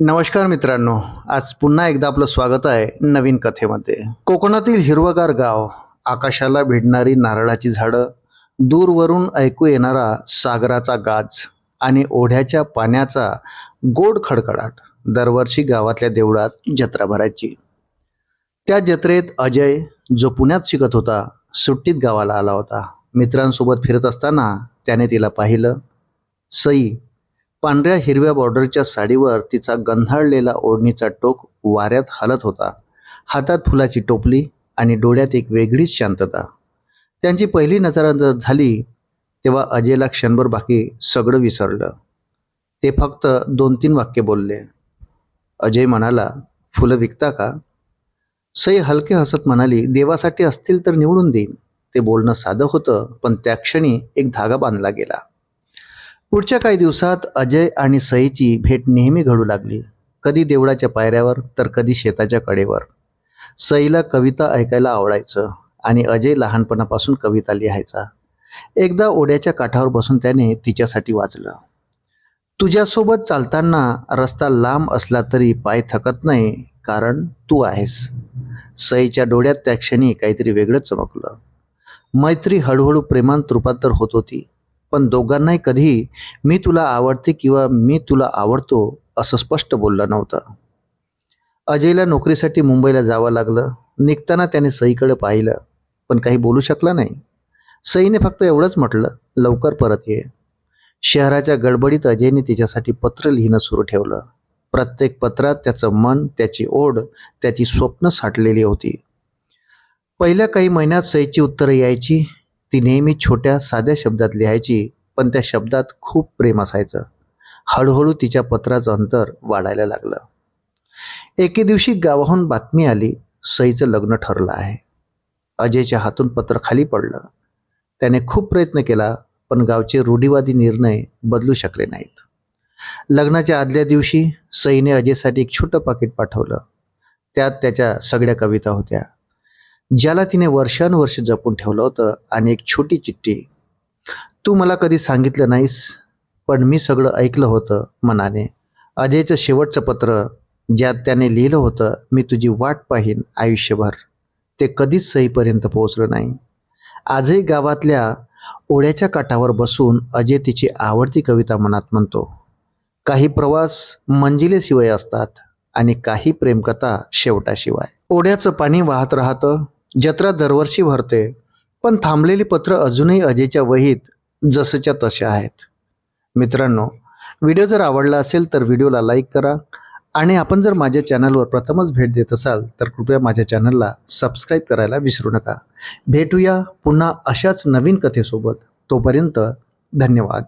नमस्कार मित्रांनो आज पुन्हा एकदा आपलं स्वागत आहे नवीन कथेमध्ये. कोकणातील हिरवगार गाव आकाशाला भिडणारी नारळाची झाडं दूरवरून ऐकू येणारा सागराचा गाज आणि ओढ्याच्या पाण्याचा गोड खडखडाट दरवर्षी गावातल्या देवळात जत्रा भरायची. त्या जत्रेत अजय जो पुण्यात शिकत होता सुट्टीत गावाला आला होता. मित्रांसोबत फिरत असताना त्याने तिला पाहिलं. सई पांढऱ्या हिरव्या बॉर्डरच्या साडीवर तिचा गंधाळलेला ओढणीचा टोक वाऱ्यात हलत होता. हातात फुलाची टोपली आणि डोळ्यात एक वेगळीच शांतता. त्यांची पहिली नजर जर झाली तेव्हा अजयला क्षणभर बाकी सगळं विसरलं. ते फक्त दोन तीन वाक्य बोलले. अजय म्हणाला फुलं विकता का? सई हलके हसत म्हणाली देवासाठी असतील तर निवडून देईन. ते बोलणं साधं होतं पण त्या क्षणी एक धागा बांधला गेला. पुढच्या काही दिवसात अजय आणि सईची भेट नेहमी घडू लागली. कधी देवळाच्या पायऱ्यावर तर कधी शेताच्या कडेवर. सईला कविता ऐकायला आवडायचं आणि अजय लहानपणापासून कविता लिहायचा. एकदा ओढ्याच्या काठावर बसून त्याने तिच्यासाठी वाचलं. तुझ्यासोबत चालताना रस्ता लांब असला तरी पाय थकत नाही कारण तू आहेस. सईच्या डोळ्यात त्या क्षणी काहीतरी वेगळंच चमकलं. मैत्री हळूहळू प्रेमांत रूपांतर होत होती. पण दोघांनाही कधी मी तुला आवडते किंवा मी तुला आवडतो असं स्पष्ट बोललं नव्हतं. अजयला नोकरीसाठी मुंबईला जावं लागलं. निघताना त्याने सईकडे पाहिलं पण काही बोलू शकला नाही. सईने फक्त एवढंच म्हटलं लवकर परत ये. शहराच्या गडबडीत अजयने तिच्यासाठी पत्र लिहिणं सुरू ठेवलं. प्रत्येक पत्रात त्याचं मन त्याची ओढ त्याची स्वप्न साठलेली होती. पहिल्या काही महिन्यात सईची उत्तरं यायची ती नेहमी छोट्या साध्या शब्दात लिहायची पण त्या शब्दात खूप प्रेम असायचं. हळूहळू तिच्या पत्राचं अंतर वाढायला लागलं. एके दिवशी गावाहून बातमी आली सईचं लग्न ठरलं आहे. अजयच्या हातून पत्र खाली पडलं. त्याने खूप प्रयत्न केला पण गावचे रूढीवादी निर्णय बदलू शकले नाहीत. लग्नाच्या आदल्या दिवशी सईने अजयसाठी एक छोटं पाकिट पाठवलं. त्यात त्याच्या सगळ्या कविता होत्या. ज्याला तिने वर्षानुवर्ष जपून ठेवलं होतं आणि एक छोटी चिठ्ठी तू मला कधी सांगितलं नाहीस पण मी सगळं ऐकलं होतं मनाने. अजयचं शेवटचं पत्र ज्यात त्याने लिहिलं होतं मी तुझी वाट पाहीन आयुष्यभर. ते कधीच सईपर्यंत पोहोचलं नाही. आजही गावातल्या ओढ्याच्या काठावर बसून अजय तिची आवडती कविता मनात म्हणतो. काही प्रवास मंजिलेशिवाय असतात आणि काही प्रेमकथा शेवटाशिवाय. ओढ्याचं पाणी वाहत राहतं जत्रा दरवर्षी भरते पण थांबलेली पत्र अजूनही अजयच्या वहीत जसंच्या तशा आहेत. मित्रांनो व्हिडिओ जर आवडला असेल तर व्हिडिओला लाईक करा आणि आपण जर माझ्या चॅनलवर प्रथमच भेट देत असाल तर कृपया माझ्या चॅनलला सबस्क्राईब करायला विसरू नका. भेटूया पुन्हा अशाच नवीन कथेसोबत. तोपर्यंत धन्यवाद.